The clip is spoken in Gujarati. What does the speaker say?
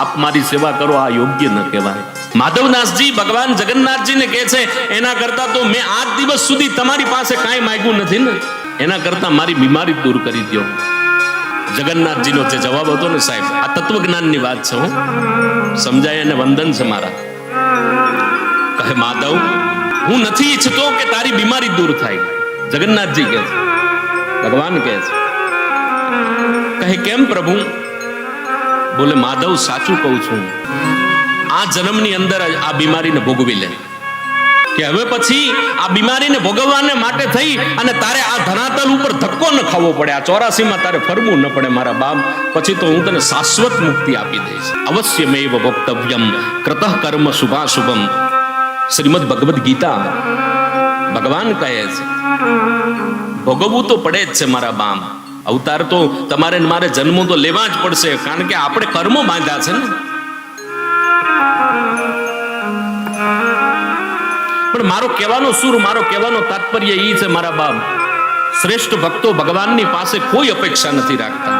આપ મારી સેવા કરો, આ યોગ્ય ન કહેવાય. માધવદાસજી ભગવાન જગન્નાથજીને કહે છે, એના કરતા તો મેં આજ દિવસ સુધી તમારી પાસે કાંઈ માંગ્યું નથી ને. એના કરતા મારી બીમારી દૂર કરી દો જગન્નાથજીનો જે જવાબ હતો ને સાહેબ, આ તત્વજ્ઞાનની વાત છે હું. સમજાય અને વંદન છે મારા. કહે, માધવ, હું નથી ઈચ્છતો કે તારી બીમારી દૂર થાય. જગન્નાથજી કહે છે. ભગવાન કહે છે. કહે, કેમ પ્રભુ? બોલે, માધવ, સાચું કહું છું. આ જન્મની અંદર આ બીમારીને ભોગવી લે. કે હવે પછી આ બીમારીને ભોગવવાને માટે થઈ અને તારે આ ધનાતલ ઉપર ધક્કો ન ખાવો પડે, આ ચોરાસીમાં તારે ફરવું ન પડે, મારા બાપ. પછી તો હું તને શાશ્વત મુક્તિ આપી દઈશ. અવશ્ય મેવ વક્તવ્યમ કૃતઃ કર્મ શુભાશુભમ. શ્રીમદ ભગવદ્ ગીતા. ભગવાન કહે છે, ભોગવવું તો પડે જ છે, મારા બામ અવતાર તો તમારે મારે જન્મો તો લેવા જ પડશે, કારણ કે આપણે કર્મો બાંધ્યા છે ને. પણ મારો કહેવાનો સુર, મારો કહેવાનો તાત્પર્ય એ છે, મારા બાપ. શ્રેષ્ઠ ભક્તો ભગવાનની પાસે કોઈ અપેક્ષા નથી રાખતા.